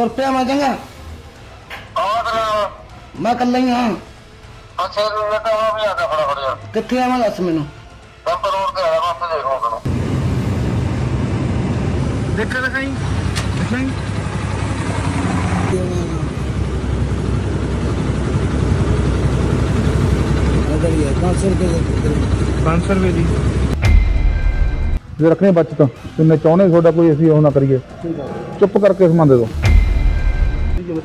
ਤੁਰ ਪਿਆ ਮੈਂ ਚੰਗਾ। ਆਦਰ ਮੈਂ ਇਕੱਲਾ ਹੀ ਹਾਂ। ਅੱਛਾ ਜੀ ਇਹ ਤਾਂ ਉਹ ਵੀ ਆ ਗਿਆ ਫੜਾ ਫੜਿਆ। ਕਿੱਥੇ ਆਵਾਂ ਦੱਸ ਮੈਨੂੰ। ਬੰਪਰ ਰੋਡ ਤੇ ਆਇਆ ਵਾਪਸ ਦੇਖੋ ਤੈਨੂੰ। ਦੇਖਿਆ ਦਿਖਾਈ ਦਿਖਾਈ। ਅਦਰ ਇਹ 500 ਰੁਪਏ 500 ਰੁਪਏ ਦੀ। ਜੇ ਰੱਖਣੇ ਬਚਤ ਜਿੰਨੇ ਚਾਹੁੰਦੇ ਤੁਹਾਡਾ ਕੋਈ ਅਸੀਂ ਉਹ ਨਾ ਕਰੀਏ। ਚੁੱਪ ਕਰਕੇ ਦੇ ਦਿਓ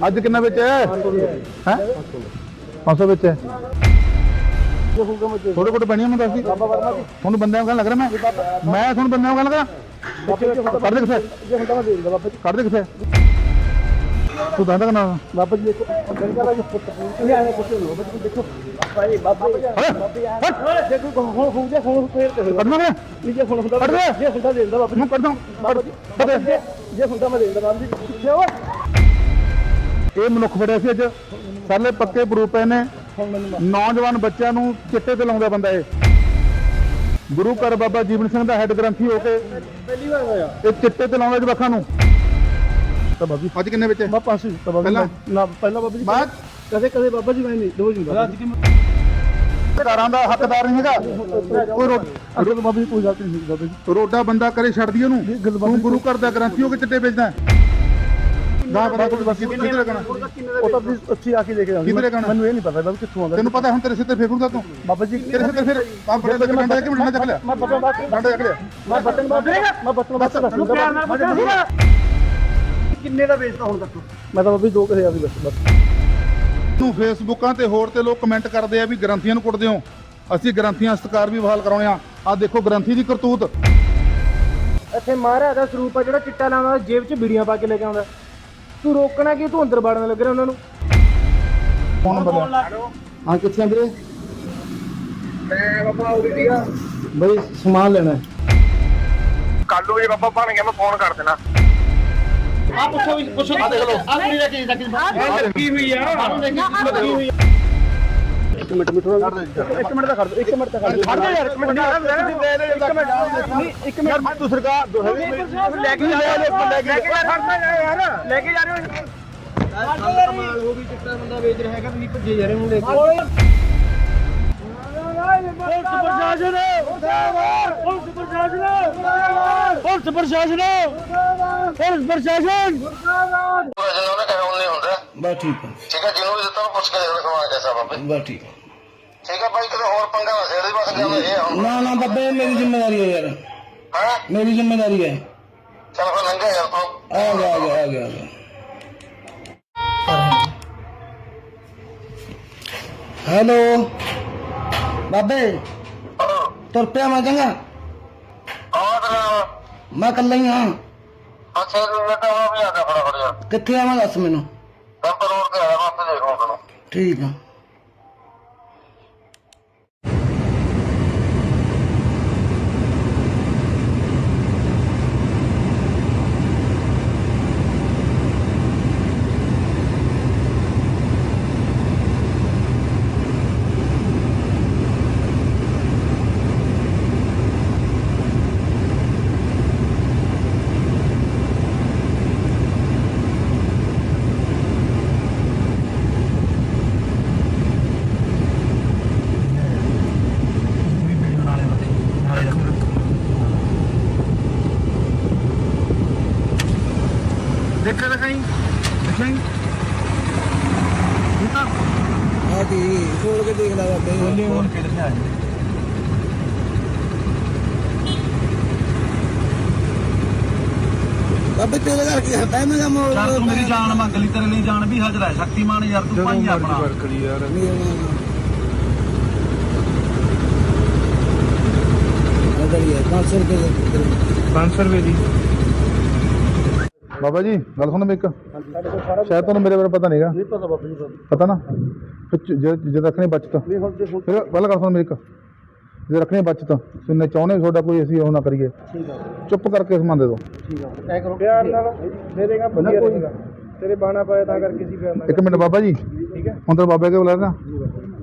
ਅੱਜ ਕਿੰਨਾ ਵਿੱਚ? ਹੈ? ਹੈ 500 ਵਿੱਚ। ਹੈ ਥੋੜੇ ਕੋਟ ਪੈਣੀਆਂ ਮੈਂ ਦੱਸਦੀ। ਤੁਹਾਨੂੰ ਬੰਦਿਆਂ ਨੂੰ ਕਹਿਣ ਲੱਗ ਰਿਹਾ ਮੈਂ। ਮੈਂ ਤੁਹਾਨੂੰ ਬੰਦਿਆਂ ਨੂੰ ਕਹਿਣ ਲੱਗਾ। ਕੱਢ ਦੇ ਕਿੱਥੇ? ਕੱਢ ਦੇ ਕਿੱਥੇ? ਤੂੰ ਦੱਸਦਾ ਨਾ ਬਾਬਾ ਜੀ ਦੇਖੋ ਗੰਗਾ ਦਾ ਪੁੱਤ ਇਹ ਆਇਆ ਪੁੱਤ ਨੂੰ ਬਾਬਾ ਜੀ ਦੇਖੋ। ਭਾਈ ਬਾਬਾ ਜੀ ਦੇਖੋ ਹੁਣ ਹੋ ਜਾ ਹੁਣ ਫੇਰ ਤੇ ਕੱਢਣਾ ਮੈਂ? ਜੇ ਹੁਣ ਹੁੰਦਾ ਕੱਢ ਦੇ। ਜੇ ਹੁੰਦਾ ਦੇ ਦਿੰਦਾ ਬਾਬਾ ਬਾਬਾ ਜੀ ਕੱਢ ਦੇ। ਜੇ ਹੁੰਦਾ ਮੈਂ ਦੇ ਦਿੰਦਾ ਬਾਬਾ ਜੀ। ਕਿੱਥੇ ਹੋ ਇਹ ਮਨੁੱਖ ਫੜਿਆ ਸੀ ਅੱਜ। ਸਾਲੇ ਪੱਕੇ ਪ੍ਰੂਫ ਪਏ ਨੇ। ਨੌਜਵਾਨ ਬੱਚਿਆਂ ਨੂੰ ਚਿੱਟੇ ਤੇ ਲਾਉਂਦਾ ਬੰਦਾ ਇਹ। ਗੁਰੂ ਘਰ ਬਾਬਾ ਜੀਵਨ ਸਿੰਘ ਦਾ ਹੈੱਡ ਗ੍ਰੰਥੀ ਹੋ ਕੇ ਪਹਿਲੀ ਵਾਰ ਹੋਇਆ। ਇਹ ਚਿੱਟੇ ਤੇ ਲਾਉਂਦਾ ਜਵਾਖਾਂ ਨੂੰ। ਤਾਂ ਬਾਬੀ ਅੱਜ ਕਿੰਨੇ ਵਿੱਚ ਮੈਂ ਪਾਸ ਬਾਬਾ ਜੀ ਪਹਿਲਾਂ? ਨਾ ਪਹਿਲਾਂ ਬਾਬਾ ਜੀ। ਬਾਅਦ? ਕਦੇ ਕਦੇ ਬਾਬਾ ਜੀ ਮੈਂ ਨਹੀਂ ਦੋ ਜੀ ਬਾਬਾ ਘਰਾਂ ਦਾ ਹੱਕਦਾਰ ਨਹੀਂ ਹੈਗਾ। ਕੋਈ ਰੋ- ਅਗਰ ਬਾਬਾ ਕੋਈ ਗਲਤੀ ਨਹੀਂ ਬਾਬਾ ਜੀ। ਰੋਡਾ ਬੰਦਾ ਕਰੇ ਛੱਡਦੀ ਉਹਨੂੰ। ਤੂੰ ਗੁਰੂ ਘਰ ਦਾ ਗ੍ਰੰਥੀ ਹੋ ਕੇ ਚਿੱਟੇ ਵੇਚਦਾ ਨਾ ਪਤਾ ਕੋਈ ਬਸ ਕਿੱਥੇ ਲੱਗਣਾ ਉਹ ਤਾਂ ਤੁਸੀਂ ਉੱਥੇ ਆ ਕੇ ਦੇਖ ਕੇ ਕਿੱਧਰ ਲੱਗਣਾ? ਮੈਨੂੰ ਇਹ ਨਹੀਂ ਪਤਾ ਬਾਬਾ ਕਿੱਥੋਂ ਆਉਂਦਾ ਤੈਨੂੰ ਪਤਾ ਹੁਣ ਤੇਰੇ ਸਿਰ ਤੇ ਫੇਰੂਗਾ ਤੂੰ? ਬਾਬਾ ਜੀ ਤੇਰੇ ਸਿਰ ਤੇ ਫਿਰ ਆਪ ਬੜੇ ਲੱਗ ਡੰਡਾ ਕਿ ਡੰਡਾ ਚੱਕ ਲਿਆ। ਮੈਂ ਬਟਨ ਬਾਤ ਡੰਡਾ ਚੱਕ ਲਿਆ। ਮੈਂ ਬਟਨ ਬਾਤ ਮੈਂ ਬਟਨ ਬਾਤ ਦੱਸ ਕਿੰਨੇ ਦਾ ਵੇਚਦਾ ਹੁਣ ਤੱਕ? ਮੈਂ ਤਾਂ ਬਾਬਾ ਜੀ 2000 ਦੀ ਬਸ ਬਸ ਤੂੰ ਫੇਸਬੁੱਕਾਂ ਤੇ ਹੋਰ ਤੇ ਲੋਕ ਕਮੈਂਟ ਕਰਦੇ ਆ ਵੀ ਗ੍ਰੰਥੀਆਂ ਨੂੰ ਕੁੱਟਦੇ ਹੋ। ਅਸੀਂ ਗ੍ਰੰਥੀਆਂ ਸਤਕਾਰ ਵੀ ਬਹਾਲ ਕਰਾਉਣੇ ਆ। ਆ ਦੇਖੋ ਗ੍ਰੰਥੀ ਦੀ ਕਰਤੂਤ। ਇੱਥੇ ਮਹਾਰਾਜ ਦਾ ਸਰੂਪ ਆ ਜਿਹੜਾ ਚਿੱਟਾ ਲਾਉਂਦਾ ਜੇਬ 'ਚ ਬੀੜੀਆਂ ਪਾ ਕੇ ਲੈ ਕੇ ਆਉਂਦਾ। ਤੂੰ ਰੋਕਣਾ ਕਿ ਤੂੰ ਅੰਦਰ ਵੜਨ ਲੱਗ ਰਿਹਾ ਉਹਨਾਂ ਨੂੰ? ਫੋਨ ਨੰਬਰ ਹਾਂ ਕਿੱਥੇ ਆ ਵੀਰੇ? ਤੇ ਬਾਬਾ ਉਹ ਵੀ ਆ ਬਈ ਸਮਾਨ ਲੈਣਾ ਕੱਲ ਨੂੰ ਜੇ ਬਾਬਾ ਬਣ ਗਿਆ ਮੈਂ ਫੋਨ ਕਰ ਦੇਣਾ। ਆ ਪੁੱਛੋ ਵੀ ਪੁੱਛੋ ਆ ਦੇਖ ਲਓ। ਆ ਕੁੜੀ ਦਾ ਕੀ ਲੱਗੀ ਲੱਗੀ ਹੋਈ ਆ? ਲੱਗੀ ਹੋਈ ਇੱਕ ਮਿੰਟ ਮਿੱਠੂ ਇੱਕ ਮਿੰਟ ਦਾ ਖੜ ਦੋ ਇੱਕ ਮਿੰਟ ਦਾ ਖੜ ਦੋ ਖੜ ਜਾ ਯਾਰ ਇੱਕ ਮਿੰਟ ਇੱਕ ਮਿੰਟ ਨਹੀਂ ਇੱਕ ਮਿੰਟ। ਮੈਂ ਤੂੰ ਸਰਕਾਰ ਲੈ ਕੇ ਜਾ ਲੈ ਕੇ ਜਾ ਯਾਰ। ਲੈ ਕੇ ਜਾ ਰਹੇ ਹੋ ਵੀ ਚਿੱਟਾ ਬੰਦਾ ਵੇਚ ਰਿਹਾ ਹੈਗਾ ਤੁਸੀਂ ਭੱਜੇ ਜਾ ਰਹੇ ਹੋ ਲੈ ਕੇ ਪੁਲਿਸ ਪ੍ਰਸ਼ਾਸਨ। ਪੁਲਿਸ ਪ੍ਰਸ਼ਾਸਨ। ਪੁਲਿਸ ਪ੍ਰਸ਼ਾਸਨ। ਪੁਲਿਸ ਪ੍ਰਸ਼ਾਸਨ। ਪੂਰਾ ਜਿੰਨਾ ਉਹਨੇ ਕਿਹਾ ਉਹਨੇ ਹੁੰਦਾ। ਬਸ ਠੀਕ ਹੈ ਠੀਕ ਹੈ ਜਿਹਨੂੰ ਵੀ ਦਿੱਤਾ ਉਹਨੂੰ ਪੁੱਛ ਕੇ ਦੇਖ ਸਮਾਨ ਕੈਸਾ ਬਾਬੇ ਬਸ ਠੀਕ ਹੈ ਠੀਕ ਹੈ ਭਾਈ ਕਿਤੇ ਹੋਰ ਪੰਗਾ ਨਾ ਛੇੜੀ ਬਸ ਮੈਂ ਇਹ ਹੁਣ। ਨਾ ਨਾ ਬੱਬੇ ਮੇਰੀ ਜ਼ਿੰਮੇਵਾਰੀ ਹੈ ਯਾਰ। ਹਾਂ? ਮੇਰੀ ਜ਼ਿੰਮੇਵਾਰੀ ਹੈ। ਚੱਲ ਫਿਰ ਲੰਘਿਆ ਯਾਰ ਤੂੰ। ਆ ਗਿਆ ਆ ਗਿਆ ਆ ਗਿਆ ਆ ਗਿਆ। ਹੈਲੋ। ਬਾਬੇ ਤੁਰ ਪਿਆ ਮੈਂ ਚੰਗਾ। ਆਦਰ ਮੈਂ ਇਕੱਲਾ ਹੀ ਹਾਂ। ਅੱਛਾ ਜੀ ਤਾਂ ਉਹ ਵੀ ਆ ਗਿਆ ਫੜਾ ਫੜਿਆ ਕਿੱਥੇ ਆਵਾਂ ਦੱਸ ਮੈਨੂੰ। ਤੇ ਆਇਆ ਵਾਪਸ ਦੇਖੋ ਤੈਨੂੰ ਠੀਕ ਆ ਦੇਖਿਆ ਦਿਖਾਈ ਦਿਖਾਈ ਆ ਕੀ ਖੋਲ ਕੇ ਦੇਖ ਲੈ ਬਾਬੇ ਫੋਨ ਕੇ ਦਿਖਾ ਬਾਬੇ ਤੇਰੇ ਕਰਕੇ ਹਟਾ ਮੈਂ ਕੰਮ ਯਾਰ ਤੂੰ ਮੇਰੀ ਜਾਨ ਮੰਗ ਲਈ ਤੇਰੇ ਲਈ ਜਾਨ ਵੀ ਹਾਜ਼ਰ ਹੈ। ਸ਼ਕਤੀਮਾਨ ਯਾਰ ਤੂੰ ਭਾਈ ਆਪਣਾ ਯਾਰ ਅਦਰ ਇਹ 500 ਰੁਪਏ 500 ਰੁਪਏ ਦੀ। ਬਾਬਾ ਜੀ ਗੱਲ ਸੁਣ ਮੇਰੀ ਇੱਕ। ਸ਼ਾਇਦ ਤੁਹਾਨੂੰ ਮੇਰੇ ਬਾਰੇ ਪਤਾ ਨਹੀਂਗਾ। ਨਹੀਂ ਪਤਾ ਬਾਬਾ ਜੀ ਪਤਾ ਨਾ? ਜ- ਰੱਖਣੇ ਬਚਤ। ਫਿਰ ਪਹਿਲਾਂ ਗੱਲ ਸੁਣ ਮੇਰੀ ਇੱਕ। ਜੇ ਰੱਖਣੇ ਬਚਤ ਜਿੰਨੇ ਚਾਹੁੰਦੇ ਤੁਹਾਡਾ ਕੋਈ ਅਸੀਂ ਉਹ ਨਾ ਕਰੀਏ। ਠੀਕ ਆ। ਚੁੱਪ ਕਰਕੇ ਸਮਾਨ ਦੇ ਦਿਓ ਠੀਕ ਆ। ਐ ਕਰੋ। ਪਿਆਰ ਨਾਲ ਦੇ ਦੇਗਾ ਵਧੀਆ ਰਹੇਗਾ। ਤੇਰੇ ਬਾਣਾ ਪਾਇਆ ਤਾਂ ਕਰਕੇ ਸੀ ਪਿਆਰ ਨਾਲ ਇੱਕ ਮਿੰਟ ਬਾਬਾ ਜੀ। ਠੀਕ ਹੈ ਹੁਣ ਤਾਂ ਬਾਬੇ ਕੇ ਬੁਲਾ ਰਿਹਾ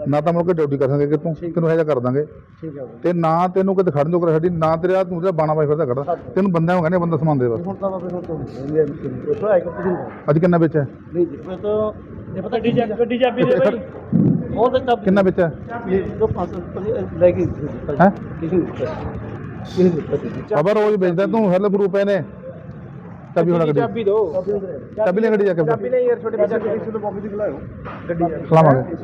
ਨਾ ਤਾਂ ਮੁੜ ਕੇ ਡਿਊਟੀ ਕਰ ਸਕਾਂਗੇ ਕਿ ਤੂੰ ਤੈਨੂੰ ਇਹੋ ਜਿਹਾ ਕਰ ਦਾਂਗੇ। ਠੀਕ ਹੈ ਤੇ ਨਾ ਤੈਨੂੰ ਕਿਤੇ ਖੜਨ ਜੋਗਰ ਸਾਡੀ ਨਾ ਤੇਰੇ ਆ ਤੂੰ ਜਿਹੜਾ ਬਾਣਾ ਪਾਈ ਫਿਰਦਾ ਖੜਾ। ਤੈਨੂੰ ਬੰਦਿਆਂ ਨੂੰ ਕਹਿੰਦੇ ਬੰਦਾ ਸਮਾਨ ਦੇ ਬਸ। ਹੁਣ ਤਾਂ ਬਾਬੇ ਹੁਣ ਤੋਂ ਉੱਥੋਂ ਆਇਆ ਕਿ ਤੁਸੀਂ ਅੱਜ ਕਿੰਨਾ ਵਿੱਚ ਹੈ ਨਹੀਂ ਜੀ ਮੈਂ ਤਾਂ ਇਹ ਪਤਾ ਡੀਜੇ ਗੱਡੀ ਚਾਬੀ ਦੇ ਭਾਈ ਉਹ ਤਾਂ ਚਾਬੀ ਕਿੰਨਾ ਵਿੱਚ ਹੈ ਇਹ ਦੋ ਪਾਸ ਲੈ ਕੇ ਹੈਂ? ਕਿਸੇ ਨੂੰ ਕਿਸੇ ਨੂੰ ਖਬਰ ਰੋਜ਼ ਵੇਚਦਾ ਤੂੰ ਹੈਲਪ ਰੁਪਏ ਨੇ। ਚਾਬੀ ਹੋਣਾ ਗੱਡੀ। ਚਾਬੀ ਦੋ। ਚਾਬੀ ਲੈ ਗੱਡੀ ਜਾ ਕੇ। ਚਾਬੀ ਨਹੀਂ ਯਾਰ ਛੋਟੇ ਬੱਚੇ ਕਿਸੇ ਤੋਂ ਬਾਬੂ ਦੀ ਖਲਾਓ ਗੱਡੀ ਖਲਾਵਾਂਗੇ।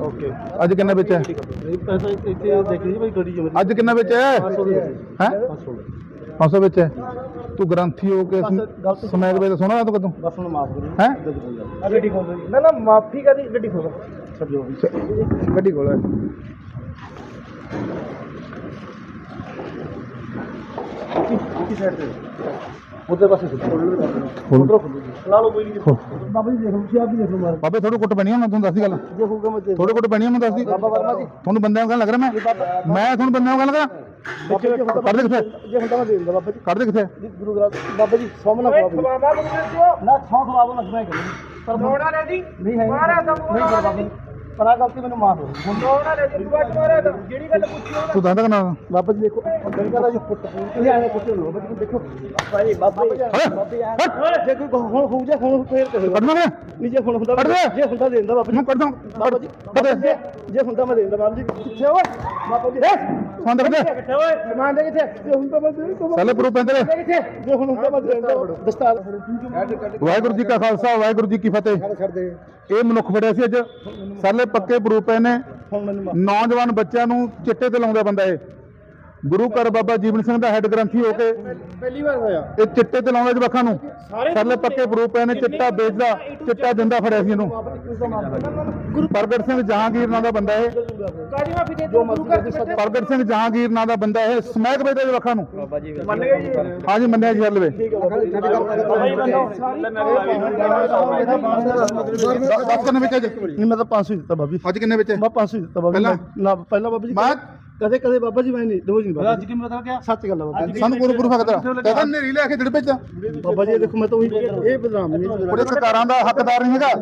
ਓਕੇ। ਅੱਜ ਕਿੰਨਾ ਵਿੱਚ ਹੈ ਨਹੀਂ ਪੈਸਾ ਇੱਥੇ ਦੇਖ ਲਈ ਭਾਈ ਗੱਡੀ ਜਮਾ ਅੱਜ ਕਿੰਨਾ ਵਿੱਚ ਹੈ? ਹੈ 500 ਵਿੱਚ ਹੈ ਤੂੰ ਗ੍ਰੰਥੀ ਹੋ ਕੇ ਸਮੈਕ ਵੇਲੇ ਸੋਣਾ ਤੂੰ ਕਦੋਂ? ਬਸ ਹੁਣ ਮਾਫ ਕਰੋ। ਹੈ? ਗੱਡੀ ਖੋਲ ਨਾ ਨਾ ਮਾਫੀ ਕਰੀ ਗੱਡੀ ਖੋਲ। ਛੱਡੋ ਗੱਡੀ ਖੋਲ ਕੀ ਸਾਈਡ ਤੇ? ਉਧਰ ਪਾਸੇ ਖੋਲ। ਲਾ ਲਓ ਕੋਈ ਨਹੀਂ ਬਾਬਾ ਜੀ ਦੇਖ ਲਓ ਤੁਸੀਂ ਆਪ ਵੀ ਦੇਖ ਲਓ ਮਾਰ ਬਾਬੇ ਥੋੜੇ ਕੁੱਟ ਪੈਣੀ ਉਹਨਾਂ ਤੁਹਾਨੂੰ ਦੱਸਦੀ ਗੱਲ। ਜੇ ਹੋਊਗਾ ਮੈਂ ਥੋੜੇ ਕੁੱਟ ਪੈਣੀ ਉਹਨਾਂ ਦੱਸਦੀ। ਬਾਬਾ ਵਰਮਾ ਜੀ। ਤੁਹਾਨੂੰ ਬੰਦਿਆਂ ਨੂੰ ਕਹਿਣ ਲੱਗ ਰਿਹਾ ਮੈਂ? ਮੈਂ ਤੁਹਾਨੂੰ ਬੰਦਿਆਂ ਨੂੰ ਕਹਿਣ ਲੱਗਾ ਕੱਢ ਦੇ ਕਿੱਥੇ? ਜੇ ਹੁੰਦਾ ਮੈਂ ਦੇ ਦਿੰਦਾ ਬਾਬਾ ਜੀ। ਕੱਢ ਦੇ ਕਿੱਥੇ? ਜੀ ਗੁਰੂ ਗ੍ਰੰਥ ਬਾਬਾ ਜੀ ਸੋਮਨਾ ਖਵਾਬਾ ਨਾ ਛਾਂ ਖਵਾਬਾ ਨਾ ਮੈਂ ਕਰੀ ਪਰ ਮੋੜਾ ਲੈ ਜੀ। ਨਹੀਂ ਹੈ ਮਾਰਾ ਤਾਂ ਨਹੀਂ ਬਾਬਾ ਜੀ। ਪਰ ਆ ਗਲਤੀ ਮੈਨੂੰ ਮਾਫ ਹੋ ਹੁਣ ਮੋੜਾ ਲੈ ਜੀ ਤੂੰ ਬਾਤ ਮਾਰਿਆ ਤਾਂ ਜਿਹੜੀ ਗੱਲ ਪੁੱਛੀ ਤੂੰ ਦੱਸਦਾ ਕਿ ਨਾ? ਬਾਬਾ ਜੀ ਦੇਖੋ ਗੱਲ ਕਰਦਾ ਜੀ ਪੁੱਤ ਤੁਸੀਂ ਆਣੇ ਪੁੱਛੋ ਲੋ ਬਾਬਾ ਜੀ ਦੇਖੋ ਭਾਈ ਬਾਬਾ ਜੀ ਬਾਬਾ ਜੀ ਜੇ ਕੋਈ ਹੁਣ ਹੋ ਜਾ ਹੁਣ ਫੇਰ ਕਹੋ। ਕੱਢ ਦੋਗੇ ਨਹੀਂ ਜੇ ਹੁਣ ਹੁੰਦਾ ਕੱਢ ਦੇ। ਜੇ ਹੁੰਦਾ ਦੇ ਦਿੰਦਾ ਬਾਬਾ ਜੀ। ਮੈਂ ਕੱਢ ਦਾਂ। ਬਾਬਾ ਜੀ ਬਾਬਾ ਜੀ ਜੇ ਹੁੰਦਾ ਮੈਂ ਦੇ ਦਿੰਦਾ ਬਾਬਾ ਜੀ। ਕਿੱਥੇ ਓਏ ਬਾਬਾ ਜੀ ਫੋਨ ਦੇ ਕਿੱਥੇ ਓਏ? ਸਮਾਨ ਦੇ ਕਿੱਥੇ ਜੇ ਸਾਲੇ ਪ੍ਰੂਫ ਪੈਂਦੇ ਨੇ ਕਿੱਥੇ? ਜੇ ਹੁਣ ਦੇ ਦਿੰਦਾ ਦਸਤਾਰ। ਵਾਹਿਗੁਰੂ ਜੀ ਕਾ ਖਾਲਸਾ ਵਾਹਿਗੁਰੂ ਜੀ ਕੀ ਫਤਿਹ। ਇਹ ਮਨੁੱਖ ਫੜਿਆ ਸੀ ਅੱਜ। ਸਾਲੇ ਪੱਕੇ ਪ੍ਰੂਫ ਪਏ ਨੇ। ਨੌਜਵਾਨ ਬੱਚਿਆਂ ਨੂੰ ਚਿੱਟੇ ਤੇ ਲਾਉਂਦਾ ਬੰਦਾ ਇਹ। ਗੁਰੂ ਘਰ ਬਾਬਾ ਜੀਵਨ ਸਿੰਘ ਦਾ ਹੈੱਡ ਗ੍ਰੰਥੀ ਹੋ ਕੇ ਪਹਿਲੀ ਵਾਰ ਹੋਇਆ ਇਹ ਚਿੱਟੇ ਤੇ ਲਾਉਂਦਾ ਜਵਾਕਾਂ ਨੂੰ ਸਾਲੇ ਪੱਕੇ ਪ੍ਰੂਫ ਪਏ ਨੇ ਚਿੱਟਾ ਵੇਚਦਾ ਚਿੱਟਾ ਦਿੰਦਾ ਫੜਿਆ ਸੀ ਇਹਨੂੰ ਗੁਰੂ ਪ੍ਰਗਟ ਸਿੰਘ ਜਹਾਂਗੀਰ ਨਾਂ ਦਾ ਬੰਦਾ ਇਹ ਪ੍ਰਗਟ ਸਿੰਘ ਜਹਾਂਗੀਰ ਨਾਂ ਦਾ ਬੰਦਾ ਇਹ ਸਮੈਕ ਵੇਚਦਾ ਜਵਾਕਾਂ ਨੂੰ ਮੰਨ ਗਏ ਜੀ ਹਾਂਜੀ ਮੰਨਿਆ ਜੀ ਹਲਵੇ ਬਾਬਾ ਜੀ ਬੰਦੋ ਦੱਸ ਕਿੰਨੇ ਵਿੱਚ ਨਹੀਂ ਮੈਂ ਤਾਂ 500 ਦਿੱਤਾ ਬਾਬਾ ਜੀ ਅੱਜ ਕਿੰਨੇ ਵਿੱਚ ਮੈਂ 500 ਦਿੱਤਾ ਬਾਬਾ ਜੀ ਪਹਿਲਾਂ? ਨਾ ਪਹਿਲਾਂ ਬਾਬਾ ਜੀ ਮੈਂ ਕਦੇ ਕਦੇ ਬਾਬਾ ਜੀ ਮੈਂ ਨਹੀਂ ਦੋ ਜੀ ਬਾਬਾ ਅੱਜ ਕੀ ਬਦਲ ਗਿਆ ਸੱਚ ਗੱਲ ਆ ਬਾਬਾ ਜੀ। ਸਾਨੂੰ ਗੁਰੂ ਗੁਰੂ ਫਕਦਾ ਕਹਿੰਦਾ ਨੇਰੀ ਲੈ ਕੇ ਜੜ ਭੇਜਾ ਬਾਬਾ ਜੀ ਇਹ ਦੇਖੋ ਮੈਂ ਤਾਂ ਉਹੀ ਇਹ ਬਦਨਾਮ ਨਹੀਂ ਉਹਦੇ ਸਰਕਾਰਾਂ ਦਾ ਹੱਕਦਾਰ ਨਹੀਂ ਹੈਗਾ।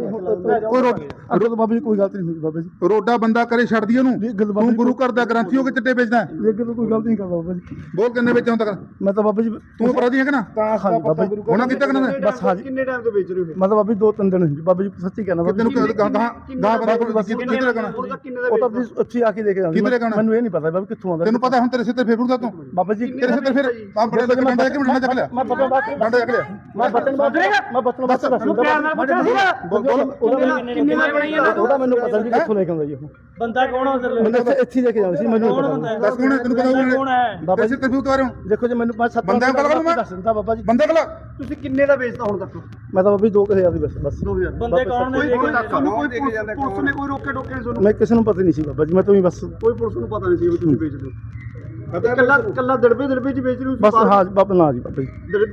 ਕੋਈ ਰੋ- ਅੱਗੇ ਤੋਂ ਬਾਬਾ ਜੀ ਕੋਈ ਗਲਤੀ ਨਹੀਂ ਹੋਈ ਬਾਬਾ ਜੀ। ਰੋਡਾ ਬੰਦਾ ਕਰੇ ਛੱਡਦੀ ਉਹਨੂੰ। ਇਹ ਗੱਲ ਬਾਬਾ ਤੂੰ ਜੀ ਗੁਰੂ ਘਰ ਦਾ ਗ੍ਰੰਥੀ ਹੋ ਕੇ ਚਿੱਟੇ ਵੇਚਦਾ ਹੈ। ਤੋਂ ਕੋਈ ਗਲਤੀ ਨਹੀਂ ਕਰਦਾ ਬਾਬਾ ਜੀ। ਬੋਲ ਕਿੰਨੇ ਵਿੱਚ ਹੁਣ ਤੱਕ? ਮੈਂ ਤਾਂ ਬਾਬਾ ਜੀ ਤੂੰ ਅਪਰਾਧੀ ਹੈ ਕਿ ਨਾ ਹਾਂਜੀ ਬਾਬਾ ਜੀ। ਉਹਨਾਂ ਕੀਤਾ ਕਿ ਨਾ? ਬਸ ਹਾਂਜੀ। ਕਿੰਨੇ ਟਾਈਮ ਤੋਂ ਵੇਚ ਰਹੇ ਹੋ ਮੈਂ ਤਾਂ ਬਾਬਾ ਜੀ ਦੋ ਤਿੰਨ ਦਿਨ ਹੋਏ। ਜੀ। ਬਾਬਾ ਜੀ ਸੱਚੀ ਕਹਿਣਾ ਕਿਤੇ ਨੂੰ ਬਾਬਾ ਕਹਾਂ ਕਹਾਂ ਗਾਂ ਕਰਾਂ ਕੋਈ ਕਿੱਥੇ ਲੱਗਣਾ ਉਹ ਤਾਂ ਤੁਸੀਂ ਉੱਥੇ ਆ ਕੇ ਦੇਖ ਜਾਣਾ ਕਿੱਧਰ ਲੱਗਣਾ? ਮੈਨੂੰ ਇਹ ਨਹੀਂ ਪਤਾ। ਬਾਬਾ ਕਿੱਥੋਂ ਆਉਂਦਾ ਤੈਨੂੰ ਪਤਾ ਹੁਣ ਤੇਰੇ ਸਿਰ ਤੇ ਫੇਰ ਦਾ ਤੂੰ ਬਾਬਾ ਜੀ ਤੇਰੇ ਸਿਰ ਤੇ ਫਿਰ ਆ ਬੜਾ ਲੱਗ ਡੰਡਾ ਕਿ ਡੰਡਾ ਚੱਕ ਲਿਆ ਮੈਂ ਬਤਨ ਬਾਤ ਡੰਡਾ ਚੱਕ ਲਿਆ ਮੈਂ ਬਤਨ ਬਾਤ ਮੈਂ ਬਤਨ ਬਾਤ ਦੱਸ ਪਿਆਰ ਨਾਲ ਪੁੱਛਿਆ ਸੀਗਾ ਬੋਲ ਉਹਦਾ ਮੈਨੂੰ ਪਤਾ ਜੀ ਕਿੱਥੋਂ ਲੈ ਕੇ ਆਉਂਦਾ ਜੀ ਉਹ ਬੰਦਾ ਕੌਣ ਆ ਮੈਨੂੰ ਇੱਥੇ ਇੱਥੇ ਹੀ ਲੈ ਕੇ ਜਾਣਾ ਸੀ ਮੈਨੂੰ ਨਹੀਂ ਪਤਾ। ਦੱਸ ਕੌਣ ਹੈ ਤੈਨੂੰ ਪਤਾ ਕੌਣ ਹੈ? ਬਾਬਾ ਜੀ ਸਿਰ ਤੇ ਫੇਰ ਉਤਾਰੇ ਹੁਣ ਦੇਖੋ ਜੀ ਮੈਨੂੰ ਪੰਜ ਸੱਤ ਬੰਦਾ ਗੱਲ ਕਰੂੰ ਮੈਂ? ਦੱਸ ਦਿੰਦਾ ਬਾਬਾ ਜੀ। ਬੰਦਾ ਕਲਾ ਤੁਸੀਂ ਕਿੰਨੇ ਦਾ ਵੇਚਦਾ ਹੁਣ ਤੱਕ ਮੈਂ ਤਾਂ ਬਾਬਾ ਜੀ 2000 ਦੀ ਬਸ। ਬਸ 2000 ਬੰਦੇ ਕੌਣ ਨੇ ਕੋਈ ਕੋਈ ਪੁਲਿਸ ਨੇ ਕੋਈ ਰੋਕੇ ਟੋਕੇ ਨਹੀਂ ਮੈਂ ਕਿਸੇ ਨੂੰ ਪਤਾ ਨਹੀਂ ਸੀ ਬਾਬਾ ਜੀ ਮੈਂ ਤਾਂ ਹੀ ਬਸ ਕੋਈ ਪੁਲਿਸ ਨੂੰ ਪਤਾ ਨਹੀਂ ਸੀ ਵੀ ਤੁਸੀਂ ਵੇਚਦੇ ਹੋ। ਕੱਲਾ ਕੱਲਾ ਦੜਬੇ ਦੜਬੇ ਚ ਵੇਚ ਰਹੇ ਹੋ ਬਸ ਹਾਂ ਬਾਬਾ ਨਾ ਜੀ ਬਾਬਾ ਜੀ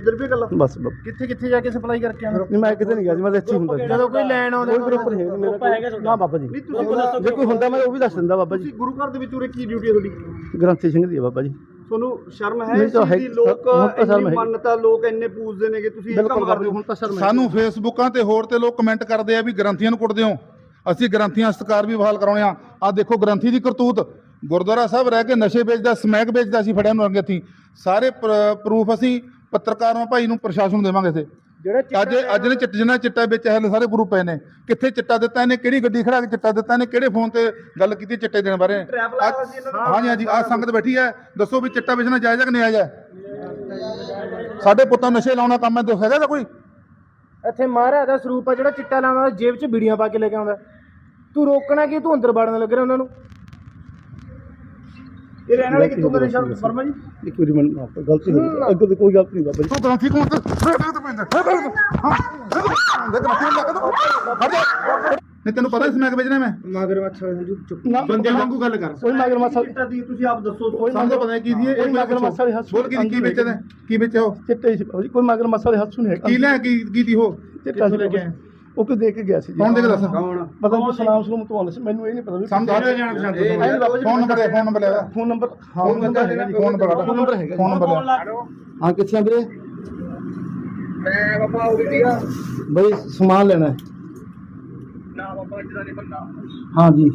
ਦੜਬੇ ਕੱਲਾ? ਬਸ ਬਾਬਾ ਕਿੱਥੇ ਕਿੱਥੇ ਜਾ ਕੇ ਸਪਲਾਈ ਕਰਕੇ ਆਉਂਦੇ? ਨਹੀਂ ਮੈਂ ਕਿਤੇ ਨਹੀਂ ਗਿਆ ਜੀ ਮੈਂ ਤਾਂ ਇੱਥੇ ਹੀ ਹੁੰਦਾ ਜੀ ਜਦੋਂ ਕੋਈ ਲੈਣ ਆਉਂਦਾ ਕੋਈ ਗਰੁੱਪ ਨਹੀਂ ਹੈਗਾ ਮੇਰਾ ਨਾ ਬਾਬਾ ਜੀ। ਜੇ ਕੋਈ ਹੁੰਦਾ ਮੈਂ ਉਹ ਵੀ ਦੱਸ ਦਿੰਦਾ ਬਾਬਾ ਜੀ। ਗੁਰੂ ਘਰ ਦੇ ਵਿੱਚ ਉਰੇ ਕੀ ਡਿਊਟੀ ਹੈ ਤੁਹਾਡੀ? ਗ੍ਰੰਥੀ ਸਿੰਘ ਦੀ ਹੈ ਬਾਬਾ ਜੀ। ਤੁਹਾਨੂੰ ਸ਼ਰਮ ਹੈ ਨਹੀਂ ਤਾਂ ਹੈ- ਕਿ ਲੋਕ ਹੁਣ ਤਾਂ ਸ਼ਰਮ ਇੰਨੀ ਹੈ। ਮੰਨਤਾ ਲੋਕ ਇੰਨੇ ਪੂਜਦੇ ਨੇ ਕਿ ਤੁਸੀਂ ਇਹ ਬਿਲਕੁਲ ਕੰਮ ਬਾਬਾ ਕਰਦੇ ਜੀ ਹੋ। ਹੁਣ ਤਾਂ ਸ਼ਰਮ ਹੈ ਸਾਨੂੰ ਫੇਸਬੁੱਕਾਂ ਤੇ ਹੋਰ ਤੇ ਲੋਕ ਕਮੈਂਟ ਕਰਦੇ ਆ ਵੀ ਗ੍ਰੰਥੀਆਂ ਨੂੰ ਕੁੱਟਦੇ ਹੋ। ਅਸੀਂ ਗ੍ਰੰਥੀਆਂ ਸਤਕਾਰ ਵੀ ਬਹਾਲ ਕਰਾਉਣੇ ਆ। ਆ ਦੇਖੋ ਗ੍ਰੰਥੀ ਦੀ ਕਰਤੂਤ। ਗੁਰਦੁਆਰਾ ਸਾਹਿਬ ਰਹਿ ਕੇ ਨਸ਼ੇ ਵੇਚਦਾ ਸਮੈਕ ਵੇਚਦਾ ਸੀ ਫੜਿਆ ਨੂੰ ਰੰਗੇ ਥੀ ਸਾਰੇ ਪ੍ਰੂਫ ਅਸੀਂ ਪੱਤਰਕਾਰਾਂ ਭਾਈ ਨੂੰ ਪ੍ਰਸ਼ਾਸਨ ਨੂੰ ਦੇਵਾਂਗੇ ਇੱਥੇ। ਜਿਹੜਾ ਅੱਜ ਅੱਜ ਨੇ ਚਿੱਟ ਜਿੰਨਾ ਚਿੱਟਾ ਵਿੱਚ ਹਲੇ ਸਾਰੇ ਪ੍ਰੂਫ ਪਏ ਨੇ। ਕਿੱਥੇ ਚਿੱਟਾ ਦਿੱਤਾ ਇਹਨੇ ਕਿਹੜੀ ਗੱਡੀ ਖੜਾ ਕੇ ਚਿੱਟਾ ਦਿੱਤਾ ਇਹਨੇ ਕਿਹੜੇ ਫੋਨ ਤੇ ਗੱਲ ਕੀਤੀ ਚਿੱਟੇ ਦੇਣ ਬਾਰੇ? ਹਾਂਜੀ ਹਾਂਜੀ ਆ ਸੰਗਤ ਬੈਠੀ ਹੈ। ਦੱਸੋ ਵੀ ਚਿੱਟਾ ਵੇਚਣਾ ਜਾਇਜ਼ ਹੈ ਕਿ ਨਹੀਂ ਜਾਇਜ਼ ਹੈ? ਸਾਡੇ ਪੁੱਤਾਂ ਨਸ਼ੇ ਲਾਉਣਾ ਕੰਮ ਹੈ ਹੈਗਾ ਤਾਂ ਕੋਈ? ਇੱਥੇ ਮਹਾਰਾਜ ਦਾ ਸਰੂਪ ਆ ਜਿਹੜਾ ਚਿੱਟਾ ਲਾਉਂਦਾ ਜੇਬ 'ਚ ਬੀੜੀਆਂ ਪਾ ਕੇ ਲੈ ਕੇ ਆਉਂਦਾ। ਤੂੰ ਰੋਕਣਾ ਕਿ ਤੂੰ ਅੰਦਰ ਵੜਨ ਲੱਗ ਰਿਹਾ ਉਹਨਾਂ ਨੂੰ? ਇਹ ਰਹਿਣ ਵਾਲੇ ਕਿੱਥੋਂ ਦੇ ਸ਼ਰਮ ਵਰਮਾ ਜੀ? ਇੱਕ ਵਾਰੀ ਮੈਨੂੰ ਮਾਫ ਕਰ ਗਲਤੀ ਹੋ ਗਈ। ਅੱਗੇ ਤੋਂ ਕੋਈ ਗਲਤੀ ਨਹੀਂ ਬਾਬਾ ਜੀ। ਤੂੰ ਗ੍ਰੰਥੀ ਕੋਣ ਤੇ ਤੇ। ਨਹੀਂ ਤੈਨੂੰ ਪਤਾ ਇਸ ਮੈਗ ਵੇਚਣਾ ਮੈਂ? ਮਗਰ ਮੱਛਰ ਜੀ ਚੁੱਪ। ਬੰਦੇ ਵਾਂਗੂ ਗੱਲ ਕਰ। ਕੋਈ ਮਗਰ ਮੱਛਰ ਚਿੱਟਾ ਦੀ ਤੁਸੀਂ ਆਪ ਦੱਸੋ ਸਾਨੂੰ ਪਤਾ ਕੀ ਦੀ ਕੋਈ ਮਗਰ ਮੱਛਰ ਦੇ ਹੱਥ ਬੋਲ ਕੀ ਕੀ ਵੇਚਦਾ ਕੀ ਵੇਚਿਆ ਉਹ? ਚਿੱਟੇ ਸੀ ਬਾਬਾ ਜੀ ਕੋਈ ਮਗਰ ਮੱਛਰ ਦੇ ਹੱਥ ਸੁਣੇ ਕੀ ਲੈ ਕੀ ਕੀ ਦੀ ਉਹ? ਚਿੱਟਾ ਸੀ ਬਾਬਾ ਜੀ। ਉਹ ਕਿ ਦੇ ਕੇ ਗਿਆ ਸੀ ਜੀ? ਕੌਣ ਦੇ ਕੇ ਦੱਸ? ਪਤਾ ਨਹੀਂ ਸਲਾਮ ਸਲੂਮ ਤੋਂ ਆਉਂਦਾ ਸੀ ਮੈਨੂੰ ਇਹ ਨਹੀਂ ਪਤਾ ਵੀ ਸਮਝ ਆ। ਜਾਣ ਪਛਾਣ ਫੋਨ ਨੰਬਰ ਹੈ ਫੋਨ ਨੰਬਰ ਲੈ ਫੋਨ ਨੰਬਰ ਫੋਨ ਨੰਬਰ ਹੈਗਾ ਜੀ ਫੋਨ ਨੰਬਰ ਫੋਨ ਨੰਬਰ ਹੈਗਾ ਫੋਨ ਨੰਬਰ ਲੈ ਹਾਂ ਕਿੱਥੇ ਆ ਵੀਰੇ? ਮੈਂ ਬਾਬਾ ਹੋ ਗਿਆ ਬਈ ਸਮਾਨ ਲੈਣਾ ਹੈ। ਨਾ ਬਾਬਾ ਜਿਹੜਾ ਨਹੀਂ ਬੰਦਾ। ਹਾਂ ਜੀ।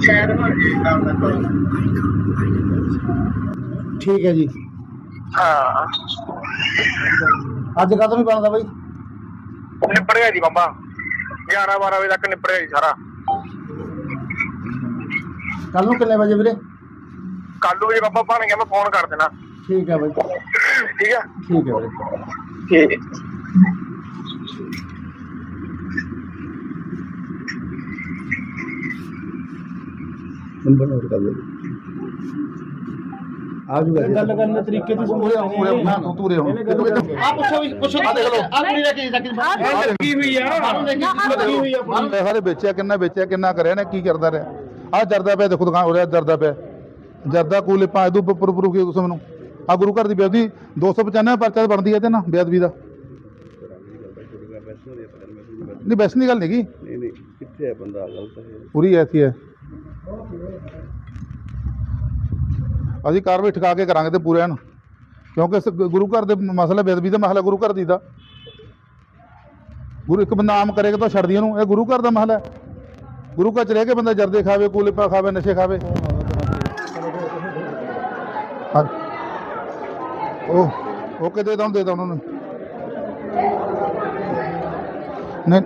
ਸ਼ਾਇਦ ਮਰ ਜੇ ਕੰਮ ਦਾ ਠੀਕ ਹੈ ਜੀ। ਹਾਂ। ਅੱਜ ਕਦੋਂ ਨਹੀਂ ਬਣਦਾ ਬਾਈ? ਨਿਪੜ ਗਿਆ ਜੀ ਬਾਬਾ। 11 12 ਵਜੇ ਤੱਕ ਨਿਪੜ ਗਿਆ ਜੀ ਸਾਰਾ। ਕੱਲ ਨੂੰ ਕਿੰਨੇ ਵਜੇ ਵੀਰੇ? ਕੱਲ ਨੂੰ ਜੇ ਬਾਬਾ ਬਣ ਗਿਆ ਮੈਂ ਫੋਨ ਕਰ ਦੇਣਾ। ਠੀਕ ਹੈ ਬਾਈ। ਠੀਕ ਆ ਠੀਕ ਹੈ ਵੀਰੇ। ਠੀਕ। ਨੰਬਰ ਨੋਟ ਕਰ ਲਓ। ਆ ਜੂਗਾ ਗੱਲ ਕਰਨ ਦੇ ਤਰੀਕੇ ਦੀ ਪੂਰੇ ਪੂਰੇ ਨਾ ਤੂੰ ਪੂਰੇ ਹੁਣ ਆ ਪੁੱਛੋ ਵੀ ਪੁੱਛੋ ਆ ਦੇਖ ਲਓ ਆ ਕੁੜੀ ਦਾ ਕੀ ਚੱਕਰ ਲੱਗੀ ਹੋਈ ਆ। ਲੱਗੀ ਹੋਈ ਆ ਪੈਸਾ ਦੇ ਵੇਚਿਆ ਕਿੰਨਾ ਵੇਚਿਆ ਕਿੰਨਾ ਕਰਿਆ ਨੇ ਕੀ ਕਰਦਾ ਰਿਹਾ? ਆ ਜਰਦਾ ਪਿਆ ਦੇਖੋ ਦੁਕਾਨ ਉਰੇ ਜਰਦਾ ਪਿਆ। ਜਰਦਾ ਕੂਲੇ ਪਾ ਦੂ ਉੱਪਰ ਉੱਪਰ ਕੀ ਤੁਸੀਂ ਮੈਨੂੰ। ਆ ਗੁਰੂ ਘਰ ਦੀ ਬੇਅਦਬੀ 295 ਪਰਚਾ ਤਾਂ ਬਣਦੀ ਹੈ ਤੇ ਨਾ ਬੇਅਦਬੀ ਦਾ। ਨਹੀਂ ਬੈਸ ਦੀ ਗੱਲ ਨਹੀਂ ਗੀ ਨਹੀਂ ਨਹੀਂ ਕਿੱਥੇ ਹੈ ਬੰਦਾ ਗਲਤ ਹੈ ਪੂਰੀ ਐਸੀ ਹੈ ਅਸੀਂ ਕਾਰਵਾਈ ਠਕਾ ਕੇ ਕਰਾਂਗੇ ਤੇ ਪੂਰੇ ਨੂੰ। ਕਿਉਂਕਿ ਗੁਰੂ ਘਰ ਦੇ ਮਸਲਾ ਬੇਅਦਬੀ ਦਾ ਮਸਲਾ ਗੁਰੂ ਘਰ ਦੀ ਦਾ। ਗੁਰੂ ਇੱਕ ਬੰਦਾ ਆਮ ਕਰੇਗਾ ਤਾਂ ਛੱਡਦੀ ਇਹਨੂੰ ਇਹ ਗੁਰੂ ਘਰ ਦਾ ਮਸਲਾ ਹੈ। ਗੁਰੂ ਘਰ ਚ ਰਹਿ ਕੇ ਬੰਦਾ ਜਰਦੇ ਖਾਵੇ ਕੂਲਿਪਾ ਖਾਵੇ, ਨਸ਼ੇ ਖਾਵੇ। ਉਹ ਓਕੇ ਦੇ ਦਾਂ ਦੇ ਦਾਂ ਉਹਨਾਂ ਨੂੰ। ਨਹੀਂ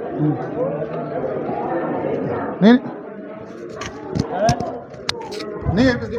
ਨਹੀਂ। ਨਹੀਂ, ਇਹ ਤੁਸੀਂ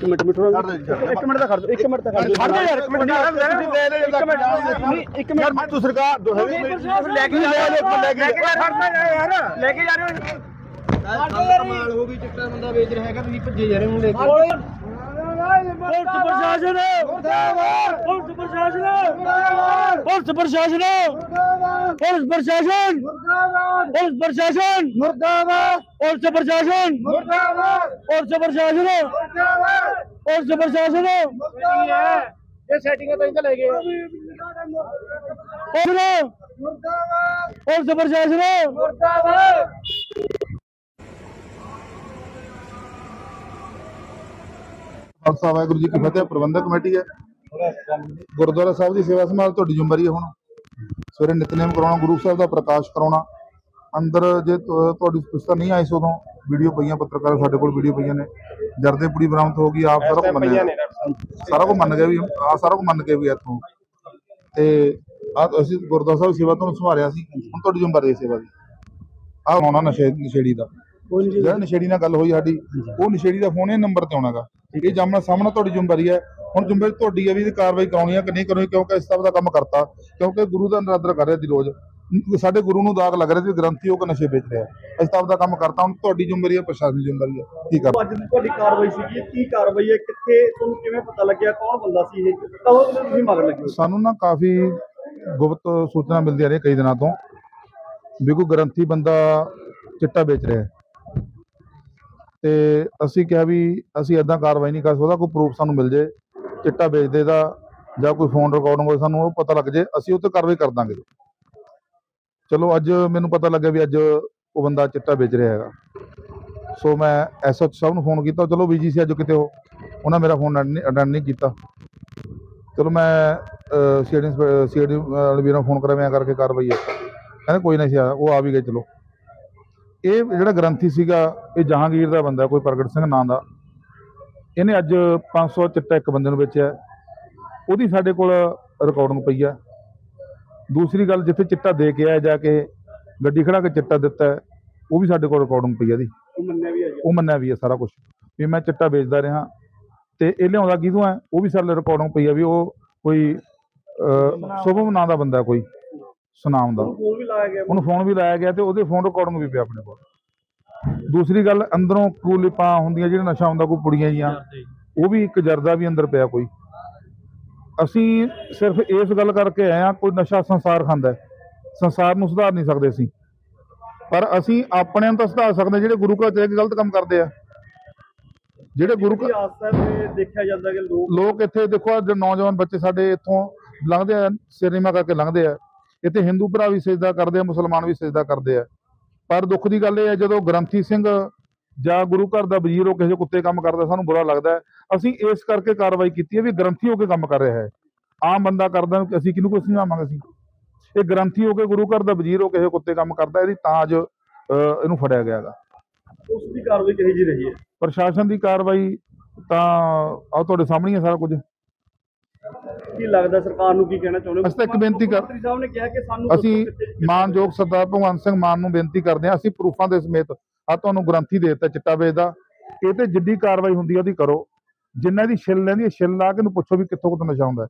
ਇੱਕ ਮਿੰਟ ਮਿੰਟ ਇੱਕ ਮਿੰਟ ਦਾ ਖੜ ਇੱਕ ਮਿੰਟ ਦਾ ਖੜ ਖੜ ਜਾ ਯਾਰ ਇੱਕ ਮਿੰਟ ਇੱਕ ਮਿੰਟ ਇੱਕ ਮਿੰਟ ਮੈਂ ਤੂੰ ਸਰਕਾਰ ਦੋ ਲੈ ਕੇ ਜਾ ਰਹੇ ਲੈ ਕੇ ਜਾ ਰਹੇ ਯਾਰ ਲੈ ਕੇ ਜਾ ਰਹੇ ਕਮਾਲ ਹੋ ਗਈ ਚਿੱਟਾ ਬੰਦਾ ਵੇਚ ਰਿਹਾ ਹੈਗਾ ਤੁਸੀਂ ਭੱਜੇ ਜਾ ਰਹੇ ਹੋ ਲੈ ਕੇ ਪੁਲਿਸ ਪ੍ਰਸ਼ਾਸਨ! ਪੁਲਿਸ ਪ੍ਰਸ਼ਾਸਨ! ਪੁਲਿਸ ਪ੍ਰਸ਼ਾਸਨ! ਪੁਲਿਸ ਪ੍ਰਸ਼ਾਸਨ! ਪੁਲਿਸ ਪ੍ਰਸ਼ਾਸਨ! ਮੁਰਦਾਬਾਦ ਪੁਲਿਸ ਪ੍ਰਸ਼ਾਸਨ! ਮੁਰਦਾਬਾਦ ਪੁਲਿਸ ਪ੍ਰਸ਼ਾਸਨ! ਪੁਲਿਸ ਪ੍ਰਸ਼ਾਸਨ! ਇਹ ਸੈਟਿੰਗ ਤਾਂ ਇੰਦਾ ਲੈ ਗਏ। ਪੁਲਿਸ ਪੁਲਿਸ ਪ੍ਰਸ਼ਾਸਨ! ਮੁਰਦਾਬਾਦ। ਖਾਲਸਾ ਵਾਹਿਗੁਰੂ ਜੀ ਕੀ ਫਤਿਹ ਪ੍ਰਬੰਧਕ ਕਮੇਟੀ ਹੈ। ਗੁਰਦੁਆਰਾ ਸਾਹਿਬ ਦੀ ਸੇਵਾ ਸੰਭਾਲ ਤੁਹਾਡੀ ਜ਼ਿੰਮੇਵਾਰੀ ਹੈ ਹੁਣ। ਸਵੇਰੇ ਨਿਤਨੇਮ ਕਰਾਉਣਾ ਗੁਰੂ ਸਾਹਿਬ ਦਾ ਪ੍ਰਕਾਸ਼ ਕਰਾਉਣਾ। ਅੰਦਰ ਜੇ ਤੁਹਾਡੀ ਪੁਸਤਕ ਨਹੀਂ ਆਈ ਸੀ ਉਦੋਂ ਵੀਡੀਓ ਪਈਆਂ ਪੱਤਰਕਾਰ ਸਾਡੇ ਕੋਲ ਵੀਡੀਓ ਪਈਆਂ ਨੇ। ਜਰਦੇ ਪੁੜੀ ਬਰਾਮਦ ਹੋ ਗਈ ਆਪ ਸਾਰਾ ਕੁਝ ਮੰਨਿਆ ਸਾਰਾ ਕੁਝ ਮੰਨ ਗਏ ਵੀ ਆ ਸਾਰਾ ਕੁਝ ਮੰਨ ਕੇ ਵੀ ਇੱਥੋਂ। ਤੇ ਆ ਅਸੀਂ ਗੁਰਦੁਆਰਾ ਸਾਹਿਬ ਸੇਵਾ ਤੋਂ ਸੰਭਾਲਿਆ ਸੀ। ਹੁਣ ਤੁਹਾਡੀ ਜ਼ਿੰਮੇਵਾਰੀ ਹੈ ਸੇਵਾ ਦੀ। ਆ ਆਉਣਾ ਨਸ਼ੇ ਨਸ਼ੇੜੀ ਦਾ। ਜਿਹੜਾ ਨਸ਼ੇੜੀ ਨਾਲ ਗੱਲ ਹੋਈ ਸਾਡੀ ਉਹ ਨਸ਼ੇੜੀ ਦਾ ਫੋਨ ਇਹ ਨੰਬਰ ਤੇ ਆਉਣਾਗਾ। ਇਹ ਜਾਮਣਾ ਸਾਹਮਣਾ ਤੁਹਾਡੀ ਜ਼ਿੰਮੇਵਾਰੀ ਹੈ। ਹੁਣ ਜ਼ਿੰਮੇਵਾਰੀ ਤੁਹਾਡੀ ਹੈ ਵੀ ਇਹਦੀ ਕਾਰਵਾਈ ਕਰਾਉਣੀ ਹੈ ਕਿ ਨਹੀਂ ਕਰਾਉਣੀ ਕਿਉਂਕਿ ਇਸ ਤਰ੍ਹਾਂ ਦਾ ਕੰਮ ਕਰਤਾ। ਕਿਉਂਕਿ ਗੁਰੂ ਦਾ ਨਰਾਦਰ ਕਰ ਰਿਹਾ ਦੀ ਰੋਜ਼। ਸਾਡੇ ਗੁਰੂ ਨੂੰ ਦਾਗ ਲੱਗ ਰਿਹਾ ਸੀ ਗ੍ਰੰਥੀ ਉਹ ਕਿ ਨਸ਼ੇ ਵੇਚ ਰਿਹਾ। ਇਸ ਤਰ੍ਹਾਂ ਦਾ ਕੰਮ ਕਰਤਾ ਹੁਣ ਤੁਹਾਡੀ ਜ਼ਿੰਮੇਵਾਰੀ ਹੈ ਪ੍ਰਸ਼ਾਸਨ ਦੀ ਜ਼ਿੰਮੇਵਾਰੀ ਹੈ। ਠੀਕ ਹੈ ਅੱਜ ਤੁਹਾਡੀ ਕਾਰਵਾਈ ਸੀਗੀ ਕੀ ਕਾਰਵਾਈ ਹੈ ਕਿੱਥੇ ਤੁਹਾਨੂੰ ਕਿਵੇਂ ਪਤਾ ਲੱਗਿਆ ਕੌਣ ਬੰਦਾ ਸੀ ਇਹ? ਕਦੋਂ ਤੁਸੀਂ ਮਗਰ ਲੱਗੇ ਸਾਨੂੰ ਨਾ ਕਾਫੀ ਗੁਪਤ ਸੂਚਨਾ ਮਿਲਦੀ ਆ ਰਹੀ ਕਈ ਦਿਨਾਂ ਤੋਂ ਵੀ ਕੋਈ ਗ੍ਰੰਥੀ ਬੰਦਾ ਚਿੱਟਾ ਵੇਚ ਰਿਹਾ ਹੈ। ਤੇ ਅਸੀਂ ਕਿਹਾ ਵੀ ਅਸੀਂ ਇਦਾਂ ਕਾਰਵਾਈ ਨਹੀਂ ਕਰ ਸਕਦਾ ਕੋਈ ਪ੍ਰੂਫ ਸਾਨੂੰ ਮਿਲ ਜੇ, ਚਿੱਟਾ ਵੇਚਦੇ ਦਾ ਜਾਂ ਕੋਈ ਫੋਨ ਰਿਕਾਰਡਿੰਗ ਹੋਵੇ ਸਾਨੂੰ ਉਹ ਪਤਾ ਲੱਗ ਜੇ, ਅਸੀਂ ਉਹ ਤੇ ਕਾਰਵਾਈ ਕਰ ਦਾਂਗੇ। ਚਲੋ ਅੱਜ ਮੈਨੂੰ ਪਤਾ ਲੱਗਿਆ ਵੀ ਅੱਜ ਉਹ ਬੰਦਾ ਚਿੱਟਾ ਵੇਚ ਰਿਹਾ ਹੈਗਾ। ਸੋ ਮੈਂ ਐਸਐਚ ਸਾਹਿਬ ਨੂੰ ਫੋਨ ਕੀਤਾ, ਚਲੋ ਬੀਜੀ ਸੀ ਅੱਜ ਕਿਤੇ ਉਹ, ਉਹਨਾਂ ਮੇਰਾ ਫੋਨ ਅਟੈਂਡ ਨਹੀਂ ਕੀਤਾ। ਚਲੋ ਮੈਂ ਸੀਡੀ ਸੀਡੀ ਵਾਲੇ ਵੀਰਾਂ ਫੋਨ ਕਰਿਆ ਮੈਂ ਕਰਕੇ ਕਾਰਵਾਈ ਹੈ। ਕਹਿੰਦੇ ਕੋਈ ਨਹੀਂ ਸੀ ਉਹ ਆ ਵੀ ਗਏ, ਚਲੋ। ਇਹ ਜਿਹੜਾ ਗ੍ਰੰਥੀ ਸੀਗਾ ਇਹ ਜਹਾਂਗੀਰ ਦਾ ਬੰਦਾ ਕੋਈ ਪ੍ਰਗਟ ਸਿੰਘ ਨਾਂ ਦਾ। ਇਹਨੇ ਅੱਜ 500 ਚਿੱਟਾ ਇੱਕ ਬੰਦੇ ਨੂੰ ਵੇਚਿਆ। ਉਹਦੀ ਸਾਡੇ ਕੋਲ ਰਿਕਾਰਡਿੰਗ ਪਈ ਆ। ਦੂਸਰੀ ਗੱਲ ਜਿੱਥੇ ਚਿੱਟਾ ਦੇ ਕੇ ਆਇਆ ਜਾ ਕੇ ਗੱਡੀ ਖੜਾ ਕੇ ਚਿੱਟਾ ਦਿੱਤਾ ਉਹ ਵੀ ਸਾਡੇ ਕੋਲ ਰਿਕਾਰਡਿੰਗ ਪਈ ਆ ਦੀ ਉਹ ਮੰਨਿਆ ਵੀ ਹੈ ਜੀ। ਉਹ ਮੰਨਿਆ ਵੀ ਹੈ ਸਾਰਾ ਕੁਝ ਵੀ ਮੈਂ ਚਿੱਟਾ ਵੇਚਦਾ ਰਿਹਾ। ਤੇ ਇਹ ਲਿਆਉਂਦਾ ਕਿਹਦੋਂ ਹੈ ਉਹ ਵੀ ਸਾਡੇ ਰਿਕਾਰਡਿੰਗ ਪਈ ਆ ਵੀ ਉਹ ਕੋਈ ਸ਼ੁਭਮ ਨਾਂ ਦਾ ਬੰਦਾ ਕੋਈ। ਸੁਨਾਮ ਦਾ। ਫੋਨ ਵੀ ਲਾਇਆ ਗਿਆ। ਉਹਨੂੰ ਫੋਨ ਵੀ ਲਾਇਆ ਗਿਆ ਤੇ ਉਹਦੇ ਫੋਨ ਰਿਕਾਰਡਿੰਗ ਵੀ ਪਿਆ ਆਪਣੇ ਕੋਲ। ਦੂਸਰੀ ਗੱਲ ਅੰਦਰੋਂ ਕੂਲਿਪਾਂ ਹੁੰਦੀਆਂ ਜਿਹੜਾ ਨਸ਼ਾ ਹੁੰਦਾ ਕੋਈ ਪੁੜੀਆਂ ਜੀਆਂ ਉਹ ਵੀ ਇੱਕ ਜਰਦਾ ਵੀ ਅੰਦਰ ਪਿਆ ਕੋਈ। ਅਸੀਂ ਸਿਰਫ ਇਸ ਗੱਲ ਕਰਕੇ ਆਏ ਆ ਕੋਈ ਨਸ਼ਾ ਸੰਸਾਰ ਖਾਂਦਾ। ਸੰਸਾਰ ਨੂੰ ਸੁਧਾਰ ਨਹੀਂ ਸਕਦੇ ਅਸੀਂ। ਪਰ ਅਸੀਂ ਆਪਣਿਆਂ ਨੂੰ ਤਾਂ ਸੁਧਾਰ ਸਕਦੇ ਜਿਹੜੇ ਗੁਰੂ ਘਰ ਚ ਰਹਿ ਕੇ ਗਲਤ ਕੰਮ ਕਰਦੇ ਆ। ਜਿਹੜੇ ਗੁਰੂ ਤੇ ਦੇਖਿਆ ਜਾਂਦਾ ਕਿ ਲੋਕ ਲੋਕ ਇੱਥੇ ਦੇਖੋ ਨੌਜਵਾਨ ਬੱਚੇ ਸਾਡੇ ਇੱਥੋਂ ਲੰਘਦੇ ਆ ਸਿਰਨੀਮਾ ਕਰਕੇ ਲੰਘਦੇ ਆ। ਇੱਥੇ ਹਿੰਦੂ ਭਰਾ ਵੀ ਸਜਦਾ ਕਰਦੇ ਆ ਮੁਸਲਮਾਨ ਵੀ ਸਜਦਾ ਕਰਦੇ ਆ। ਪਰ ਦੁੱਖ ਦੀ ਗੱਲ ਇਹ ਹੈ ਜਦੋਂ ਗ੍ਰੰਥੀ ਸਿੰਘ ਜਾਂ ਗੁਰੂ ਘਰ ਦਾ ਵਜ਼ੀਰ ਉਹ ਕਿਸੇ ਕੁੱਤੇ ਕੰਮ ਕਰਦਾ ਸਾਨੂੰ ਬੁਰਾ ਲੱਗਦਾ ਹੈ। ਅਸੀਂ ਇਸ ਕਰਕੇ ਕਾਰਵਾਈ ਕੀਤੀ ਹੈ ਵੀ ਗ੍ਰੰਥੀ ਹੋ ਕੇ ਕੰਮ ਕਰ ਰਿਹਾ ਹੈ। ਆਮ ਬੰਦਾ ਕਰਦਾ ਅਸੀਂ ਕਿਹਨੂੰ ਕੁਛ ਸਮਝਾਵਾਂਗੇ ਅਸੀਂ? ਇਹ ਗ੍ਰੰਥੀ ਹੋ ਕੇ ਗੁਰੂ ਘਰ ਦਾ ਵਜ਼ੀਰ ਹੋ ਕਿਸੇ ਕੁੱਤੇ ਕੰਮ ਕਰਦਾ ਇਹਦੀ ਤਾਂ ਅੱਜ ਇਹਨੂੰ ਫੜਿਆ ਗਿਆ ਹੈਗਾ। ਉਸ ਦੀ ਕਾਰਵਾਈ ਕਹੀ ਜੀ ਰਹੀ ਹੈ? ਪ੍ਰਸ਼ਾਸਨ ਦੀ ਕਾਰਵਾਈ ਤਾਂ ਆਹ ਤੁਹਾਡੇ ਸਾਹਮਣੇ ਹੀ ਹੈ ਸਾਰਾ ਕੁਝ। ਕੀ ਲੱਗਦਾ ਸਰਕਾਰ ਨੂੰ ਕੀ ਕਹਿਣਾ ਚਾਹੁੰਦੇ ਹੋ? ਅਸੀਂ ਤਾਂ ਇੱਕ ਬੇਨਤੀ ਕਰ- ਮੰਤਰੀ ਸਾਹਿਬ ਨੇ ਕਿਹਾ ਕਿ ਸਾਨੂੰ ਅਸੀਂ ਮਾਨਯੋਗ ਸਰਦਾਰ ਭਗਵੰਤ ਸਿੰਘ ਮਾਨ ਨੂੰ ਬੇਨਤੀ ਕਰਦੇ ਹਾਂ ਅਸੀਂ ਪ੍ਰੂਫਾਂ ਦੇ ਸਮੇਤ ਆ ਤੁਹਾਨੂੰ ਗ੍ਰੰਥੀ ਦੇ ਦਿੱਤਾ ਚਿੱਟਾ ਵੇਚਦਾ ਇਹ ਤੇ ਜਿੱਡੀ ਕਾਰਵਾਈ ਹੁੰਦੀ ਉਹਦੀ ਕਰੋ। ਜਿੰਨਾ ਦੀ ਛਿੱਲ ਲੈਂਦੀ ਹੈ ਛਿੱਲ ਲਾ ਕੇ ਇਹਨੂੰ ਪੁੱਛੋ ਵੀ ਕਿੱਥੋਂ ਕਿੱਥੋਂ ਨਸ਼ਾ ਹੁੰਦਾ।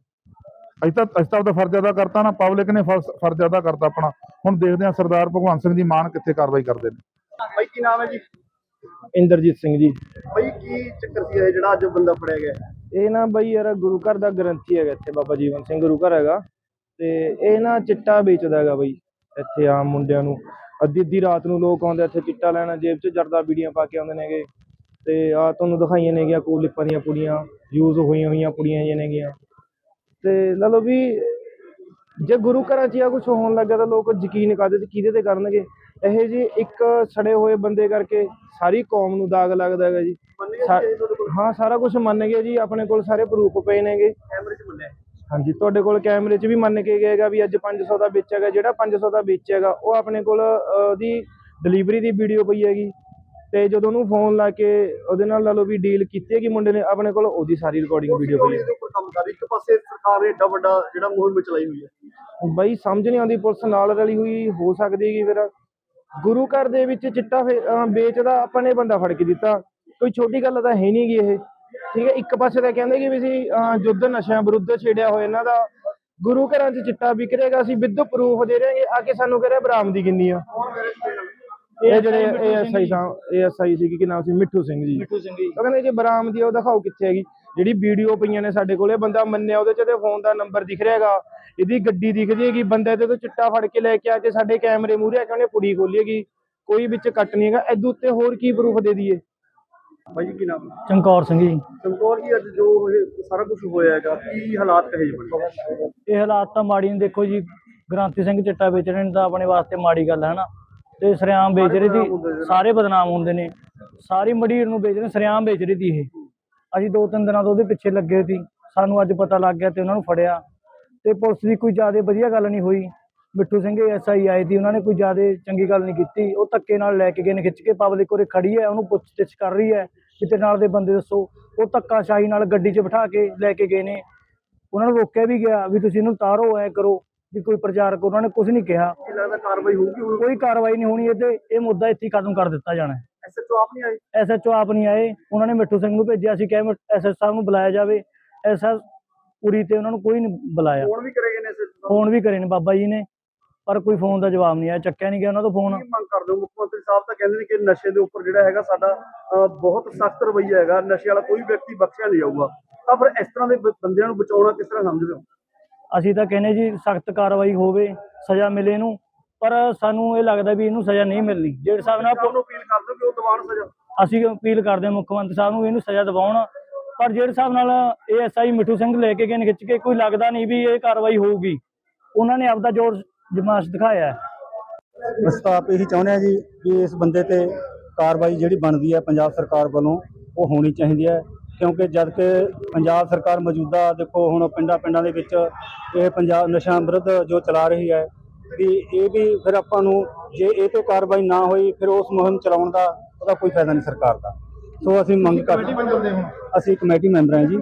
ਅਸੀਂ ਤਾਂ ਅਸੀਂ ਤਾਂ ਆਪਦਾ ਫਰਜ਼ ਅਦਾ ਕਰਤਾ ਨਾ ਪਬਲਿਕ ਨੇ ਫਰਜ਼ ਫਰਜ਼ ਅਦਾ ਕਰਤਾ ਆਪਣਾ। ਹੁਣ ਦੇਖਦੇ ਹਾਂ ਸਰਦਾਰ ਭਗਵੰਤ ਸਿੰਘ ਜੀ ਮਾਨ ਕਿੱਥੇ ਕਾਰਵਾਈ ਕਰਦੇ ਨੇ। ਬਾਈ ਕੀ ਨਾਮ ਹੈ ਜੀ? ਇੰਦਰਜੀਤ ਸਿੰਘ ਜੀ। ਬਾਈ ਕੀ ਚੱਕਰ ਸੀ ਇਹ ਜਿਹੜਾ ਅੱਜ ਬੰਦਾ ਫੜਿਆ ਗਿਆ? ਇਹ ਨਾ ਬਈ ਯਾਰ ਗੁਰੂ ਘਰ ਦਾ ਗ੍ਰੰਥੀ ਹੈਗਾ ਇੱਥੇ, ਬਾਬਾ ਜੀਵਨ ਸਿੰਘ ਗੁਰੂ ਘਰ ਹੈਗਾ। ਤੇ ਇਹ ਨਾ ਚਿੱਟਾ ਵੇਚਦਾ ਹੈਗਾ ਬਈ, ਇੱਥੇ ਆਮ ਮੁੰਡਿਆਂ ਨੂੰ। ਅੱਧੀ ਅੱਧੀ ਰਾਤ ਨੂੰ ਲੋਕ ਆਉਂਦੇ ਇੱਥੇ ਚਿੱਟਾ ਲੈਣਾ, ਜੇਬ 'ਚ ਜਰਦਾ ਬੀੜੀਆਂ ਪਾ ਕੇ ਆਉਂਦੇ ਨੇਗੇ। ਤੇ ਆ ਤੁਹਾਨੂੰ ਦਿਖਾਈਆਂ ਨੇਗੀਆਂ ਕੋਲ ਲਿਪਾਂ ਦੀਆਂ ਪੁੜੀਆਂ ਯੂਜ਼ ਹੋਈਆਂ ਹੋਈਆਂ ਪੁੜੀਆਂ ਜਿਹੀਆਂ ਨੇਗੀਆਂ। ਤੇ ਲਾ ਲਓ ਵੀ ਜੇ ਗੁਰੂ ਘਰਾਂ 'ਚ ਆ ਕੁਝ ਹੋਣ ਲੱਗਾ ਤਾਂ ਲੋਕ ਯਕੀਨ ਕਰਦੇ ਤੇ ਕਿਹਦੇ ਤੇ ਕਰਨਗੇ? ਇਹ ਜੀ ਇੱਕ ਸੜੇ ਹੋਏ ਬੰਦੇ ਕਰਕੇ ਸਾਰੀ ਕੌਮ ਨੂੰ ਦਾਗ ਲੱਗਦਾ ਹੈਗਾ ਜੀ। ਹਾਂ ਸਾਰਾ ਕੁਝ ਮੰਨ ਗਏ ਜੀ ਆਪਣੇ ਕੋਲ ਸਾਰੇ ਪ੍ਰੂਫ ਪਏ ਨੇਗੇ। ਕੈਮਰੇ 'ਚ ਬੰਦਾ ਹਾਂਜੀ ਤੁਹਾਡੇ ਕੋਲ ਕੈਮਰੇ 'ਚ ਵੀ ਮੰਨ ਕੇ ਗਏਗਾ ਵੀ ਅੱਜ 500 ਦਾ ਵਿੱਚ ਹੈਗਾ ਜਿਹੜਾ 500 ਦਾ ਵਿੱਚ ਹੈਗਾ ਉਹ ਆਪਣੇ ਕੋਲ ਉਹਦੀ ਡਿਲੀਵਰੀ ਦੀ ਵੀਡੀਓ ਪਈ ਹੈਗੀ। ਤੇ ਜਦੋਂ ਉਹਨੂੰ ਫੋਨ ਲਾ ਕੇ ਉਹਦੇ ਨਾਲ ਲਾ ਲਓ ਵੀ ਡੀਲ ਕੀਤੀ ਹੈਗੀ ਮੁੰਡੇ ਨੇ ਆਪਣੇ ਕੋਲ ਉਹਦੀ ਸਾਰੀ ਰਿਕਾਰਡਿੰਗ ਵੀਡੀਓ ਪਈ ਹੈ। ਕੰਮ ਕਰ ਇੱਕ ਪਾਸੇ ਸਰਕਾਰ ਨੇ ਏਡਾ ਵੱਡਾ ਜਿਹੜਾ ਮੁਹਿੰਮ ਚਲਾਈ ਹੋਈ ਹੈ। ਬਈ ਸਮਝ ਨਹੀਂ ਆਉਂਦੀ ਪੁਲਿਸ ਨਾਲ ਰਲੀ ਹੋਈ ਹੋ ਸਕਦੀ ਹੈਗੀ ਫਿਰ। ਗੁਰੂ ਘਰ ਦੇ ਵਿੱਚ ਚਿੱਟਾ ਵੇਚਦਾ ਆਪਾਂ ਨੇ ਬੰਦਾ ਫੜ ਕੇ ਦਿੱਤਾ। ਕੋਈ ਛੋਟੀ ਗੱਲ ਤਾਂ ਹੈ ਨਹੀਂ ਗੀ ਇਹ। ਠੀਕ ਹੈ ਇੱਕ ਪਾਸੇ ਤਾਂ ਕਹਿੰਦੇ ਕਿ ਵੀ ਅਸੀਂ ਯੁੱਧ ਨਸ਼ਿਆਂ ਵਿਰੁੱਧ ਛੇੜਿਆ ਹੋਇਆ ਇਹਨਾਂ ਦਾ। ਗੁਰੂ ਘਰਾਂ 'ਚ ਚਿੱਟਾ ਵਿਕ ਰਿਹਾਗਾ ਅਸੀਂ ਵਿਦ ਪ੍ਰੂਫ ਦੇ ਰਹੇ ਆ ਕੇ ਸਾਨੂੰ ਕਹ ਰਿਹਾ ਬਰਾਮਦੀ ਕਿੰਨੀ ਆ। ਇਹ ਜਿਹੜੇ ਏਐਸਆਈ ਸਾਹਿਬ ਏਐਸਆਈ ਸੀ ਕੀ ਨਾਮ ਸੀ? ਮਿੱਠੂ ਸਿੰਘ ਜੀ। ਮਿੱਠੂ ਸਿੰਘ ਜੀ। ਉਹ ਕਹਿੰਦੇ ਜੇ ਬਰਾਮਦੀ ਆ ਉਹ ਦਿਖਾਓ ਕਿੱਥੇ ਹੈਗੀ। ਜਿਹੜੀ ਵੀਡੀਓ ਪਈਆਂ ਨੇ ਸਾਡੇ ਕੋਲੇ ਬੰਦਾ ਮੰਨਿਆ ਉਹਦੇ ਚ ਤੇ ਫੋਨ ਦਾ ਨੰਬਰ ਦਿਖ ਰਿਹਾ ਹੈਗਾ। ਇਹਦੀ ਗੱਡੀ ਦਿਖ ਜੇਗੀ ਬੰਦੇ ਤੇ ਤੋਂ ਚਿੱਟਾ ਫੜ ਕੇ ਲੈ ਕੇ ਆ ਕੇ ਸਾਡੇ ਕੈਮਰੇ ਮੂਹਰੇ ਆ ਕੇ ਉਹਨੇ ਪੁੜੀ ਖੋਲੀ ਹੈਗੀ। ਕੋਈ ਵਿੱਚ ਕੱਟ ਨਹੀਂ ਹੈਗਾ। ਐਦੂ ਉੱਤੇ ਹੋਰ ਕੀ ਪ੍ਰੂਫ ਦੇ ਦਈਏ? ਜੀ ਕੀ ਨਾਮ? ਚਮਕੌਰ ਸਿੰਘ ਜੀ। ਚਮਕੌਰ ਜੀ ਅੱਜ ਜੋ ਇਹ ਸਾਰਾ ਕੁਝ ਹੋਇਆ ਹੈਗਾ ਕੀ ਹਾਲਾਤ ਕਹੇ ਜੀ ਬਣੇ ਇਹ ਹਾਲਾਤ ਤਾਂ ਮਾੜੀ ਨੇ ਦੇਖੋ ਜੀ ਗ੍ਰਾਂਤੀ ਸਿੰਘ ਚਿੱਟਾ ਵੇਚ ਰਹੇ ਨੇ ਤਾਂ ਆਪਣੇ ਵਾਸਤੇ ਮਾੜੀ ਗੱਲ ਹੈ ਨਾ। ਤੇ ਸਰਿਆਮ ਵੇਚ ਰਹੀ ਸੀ ਸਾਰੇ ਬਦਨਾਮ ਹੁੰਦੇ ਨੇ। ਸਾਰੀ ਮੜੀਰ ਨੂੰ ਵੇਚ ਰਹੇ ਸਰਿਆਮ ਵੇਚ ਰਹੀ ਸੀ ਇਹ। ਅਸੀਂ ਦੋ ਤਿੰਨ ਦਿਨਾਂ ਤੋਂ ਉਹਦੇ ਪਿੱਛੇ ਲੱਗੇ ਸੀ। ਸਾਨੂੰ ਅੱਜ ਪਤਾ ਲੱਗ ਗਿਆ ਤੇ ਉਹਨਾਂ ਨੂੰ ਫੜਿਆ। ਤੇ ਪੁਲਿਸ ਦੀ ਕੋਈ ਜ਼ਿਆਦਾ ਵਧੀਆ ਗੱਲ ਨਹੀਂ ਹੋਈ। ਮਿੱਠੂ ਸਿੰਘ ਐਸਆਈ ਆਏ ਸੀ ਉਹਨਾਂ ਨੇ ਕੋਈ ਜ਼ਿਆਦਾ ਚੰਗੀ ਗੱਲ ਨਹੀਂ ਕੀਤੀ। ਉਹ ਧੱਕੇ ਨਾਲ ਲੈ ਕੇ ਗਏ ਨੇ ਖਿੱਚ ਕੇ ਪਬਲਿਕ ਉਰੇ ਖੜੀ ਹੈ ਉਹਨੂੰ ਪੁੱਛ-ਗਿੱਛ ਕਰ ਰਹੀ ਹੈ ਕਿ ਤੇਰੇ ਨਾਲ ਦੇ ਬੰਦੇ ਦੱਸੋ। ਉਹ ਧੱਕਾਸ਼ਾਹੀ ਨਾਲ ਗੱਡੀ 'ਚ ਬਿਠਾ ਕੇ ਲੈ ਕੇ ਗਏ ਨੇ। ਉਹਨਾਂ ਨੂੰ ਰੋਕਿਆ ਵੀ ਗਿਆ ਵੀ ਤੁਸੀਂ ਇਹਨੂੰ ਤਾਰੋ ਐ ਕਰੋ ਵੀ ਕੋਈ ਪ੍ਰਚਾਰਕ ਉਹਨਾਂ ਨੇ ਕੁਝ ਨਹੀਂ ਕਿਹਾ। ਕੀ ਲੱਗਦਾ ਕਾਰਵਾਈ ਹੋਊਗੀ ਹੁਣ? ਕੋਈ ਕਾਰਵਾਈ ਨਹੀਂ ਹੋਣੀ ਇਹ ਤੇ ਇਹ ਮੁੱਦਾ ਇੱਥੇ ਖਤਮ ਕਰ ਦਿੱਤਾ ਜਾਣਾ ਐਸਐਚਓ ਆਪ ਨਹੀਂ ਆਏ? ਐਸਐਚਓ ਆਪ ਨਹੀਂ ਆਏ। ਉਹਨਾਂ ਨੇ ਮਿੱਠੂ ਸਿੰਘ ਨੂੰ ਭੇਜਿਆ ਸੀ ਕਿਹਾ ਐਸਐਸ ਸਾਹਿਬ ਨੂੰ ਬੁਲਾਇਆ ਜਾਵੇ। ਐਸਐਸ ਪੂਰੀ ਤੇ ਉਹਨਾਂ ਨੂੰ ਕੋਈ ਨਹੀਂ ਬੁਲਾਇਆ। ਫੋਨ ਵੀ ਕਰੇਗੇ ਨੇ ਐਸਐਚਓ ਫੋਨ ਵੀ ਕਰੇ ਨੇ ਬਾਬਾ ਜੀ ਨੇ ਪਰ ਕੋਈ ਫੋਨ ਦਾ ਜਵਾਬ ਨਹੀਂ ਆਇਆ। ਚੱਕਿਆ ਨਹੀਂ ਗਿਆ ਉਹਨਾਂ ਦਾ ਫੋਨ। ਕੀ ਮੰਗ ਕਰਦੇ ਹੋ? ਮੁੱਖ ਮੰਤਰੀ ਸਾਹਿਬ ਤਾਂ ਕਹਿੰਦੇ ਨੇ ਕਿ ਨਸ਼ੇ ਦੇ ਉੱਪਰ ਜਿਹੜਾ ਹੈਗਾ ਸਾਡਾ ਅਹ, ਬਹੁਤ ਸਖਤ ਰਵੱਈਆ ਹੈਗਾ। ਨਸ਼ੇ ਵਾਲਾ ਕੋਈ ਵਿਅਕਤੀ ਬਖਸ਼ਿਆ ਨਹੀਂ ਜਾਊਗਾ। ਤਾਂ ਫਿਰ ਇਸ ਤਰ੍ਹਾਂ ਦੇ ਬ- ਬੰਦਿਆਂ ਨੂੰ ਬਚਾਉਣਾ ਕਿਸ ਤਰ੍ਹਾਂ ਸਮਝਦੇ ਹੋ? ਅਸੀਂ ਤਾਂ ਕਹਿੰਦੇ ਜੀ ਸਖਤ ਕਾਰਵਾਈ ਹੋਵੇ ਸਜ਼ਾ ਮਿਲੇ ਇਹਨੂੰ ਪਰ ਸਾਨੂੰ ਇਹ ਲੱਗਦਾ ਵੀ ਇਹਨੂੰ ਸਜ਼ਾ ਨਹੀਂ ਮਿਲਣੀ। ਜਿਹੜੇ ਹਿਸਾਬ ਨਾਲ ਸਾਹਿਬ ਨੂੰ ਅਪੀਲ ਕਰਦੇ ਕਿ ਉਹ ਦੀਵਾਨ ਸਜ਼ਾ? ਅਸੀਂ ਅਪੀਲ ਕਰਦੇ ਹਾਂ ਮੁੱਖ ਮੰਤਰੀ ਸਾਹਿਬ ਨੂੰ ਇਹਨੂੰ ਸਜ਼ਾ ਦਿਵਾਉਣ ਪਰ ਜਿਹੜੇ ਹਿਸਾਬ ਨਾਲ ਏਐਸਆਈ ਮਿੱਠੂ ਸਿੰਘ ਲੈ ਕੇ ਗਏ ਖਿੱਚ ਕੇ ਕੋਈ ਲੱਗਦਾ ਨਹੀਂ ਵੀ ਇਹ ਕਾਰਵਾਈ ਹੋਊਗੀ ਉਹਨਾਂ ਨੇ ਆਪਦਾ ਜੋਰ ਜਮਾਸ਼ ਦਿਖਾਇਆ ਆਪ ਇਹੀ ਚਾਹੁੰਦੇ ਹਾਂ ਜੀ ਵੀ ਇਸ ਬੰਦੇ ਤੇ ਕਾਰਵਾਈ ਜਿਹੜੀ ਬਣਦੀ ਹੈ ਪੰਜਾਬ ਸਰਕਾਰ ਵੱਲੋਂ ਉਹ ਹੋਣੀ ਚਾਹੀਦੀ ਹੈ। ਕਿਉਂਕਿ ਜਦ ਕਿ ਪੰਜਾਬ ਸਰਕਾਰ ਮੌਜੂਦਾ ਦੇਖੋ ਹੁਣ ਪਿੰਡਾਂ ਪਿੰਡਾਂ ਦੇ ਵਿੱਚ ਇਹ ਪੰਜਾਬ ਨਸ਼ਾ ਵਿਰੁੱਧ ਜੋ ਚਲਾ ਰਹੀ ਹੈ ਵੀ ਇਹ ਵੀ ਫਿਰ ਆਪਾਂ ਨੂੰ ਜੇ ਇਹ ਤੋਂ ਕਾਰਵਾਈ ਨਾ ਹੋਈ ਫਿਰ ਉਸ ਮੁਹਿੰਮ ਚਲਾਉਣ ਦਾ ਉਹਦਾ ਕੋਈ ਫਾਇਦਾ ਨਹੀਂ ਸਰਕਾਰ ਦਾ। ਸੋ ਅਸੀਂ ਮੰਗ ਕਰਦੇ ਹਾਂ। ਅਸੀਂ ਕਮੇਟੀ ਮੈਂਬਰ ਹਾਂ ਜੀ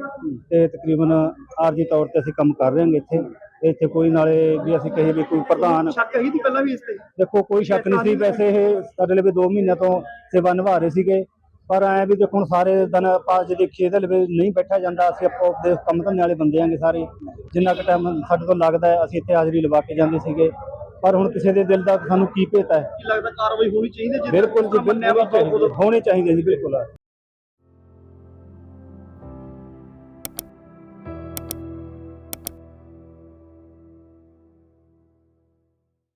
ਤੇ ਤਕਰੀਬਨ ਆਰਜੀ ਤੌਰ ਤੇ ਅਸੀਂ ਕੰਮ ਕਰ ਰਹੇ ਹਾਂ ਇੱਥੇ। ਇੱਥੇ ਕੋਈ ਨਾਲੇ ਵੀ ਅਸੀਂ ਕਹੀਏ ਵੀ ਕੋਈ ਪ੍ਰਧਾਨ ਸ਼ੱਕ ਹੀ ਸੀ ਪਹਿਲਾਂ ਵੀ ਇਸ ਤੇ? ਦੇਖੋ ਕੋਈ ਸ਼ੱਕ ਨਹੀਂ ਸੀ। ਵੈਸੇ ਇਹ ਸਾਡੇ ਲਈ 2 ਮਹੀਨਿਆਂ ਤੋਂ ਸੇਵਾ ਨਿਭਾ ਰਹੇ ਸੀਗੇ। ਪਰ ਐ ਵੀ ਦੇਖੋ ਸਾਰੇ ਦਿਨ ਆਪਾਂ ਜੇ ਦੇਖੀਏ ਇਹਦੇ ਲਈ ਨਹੀਂ ਬੈਠਾ ਜਾਂਦਾ। ਅਸੀਂ ਆਪੋ ਦੇ ਕੰਮ ਧੰਦੇ ਵਾਲੇ ਬੰਦੇ ਆਂਗੇ ਸਾਰੇ। ਜਿੰਨਾ ਕੁ ਟਾਈਮ ਸਾਡੇ ਤੋਂ ਲੱਗਦਾ ਅਸੀਂ ਇੱਥੇ ਹਾਜ਼ਰੀ ਲਵਾ ਕੇ ਜਾਂਦੇ ਸੀਗੇ। ਪਰ ਹੁਣ ਕਿਸੇ ਦੇ ਦਿਲ ਦਾ ਸਾਨੂੰ ਕੀ ਭੇਤ ਹੈ? ਕੀ ਲੱਗਦਾ ਕਾਰਵਾਈ ਹੋਣੀ ਚਾਹੀਦੀ ਬਿਲਕੁਲ ਜੀ ਬਿਲਕੁਲ ਹੋਣੀ ਚਾਹੀਦੀ ਜੀ ਬਿਲਕੁਲ।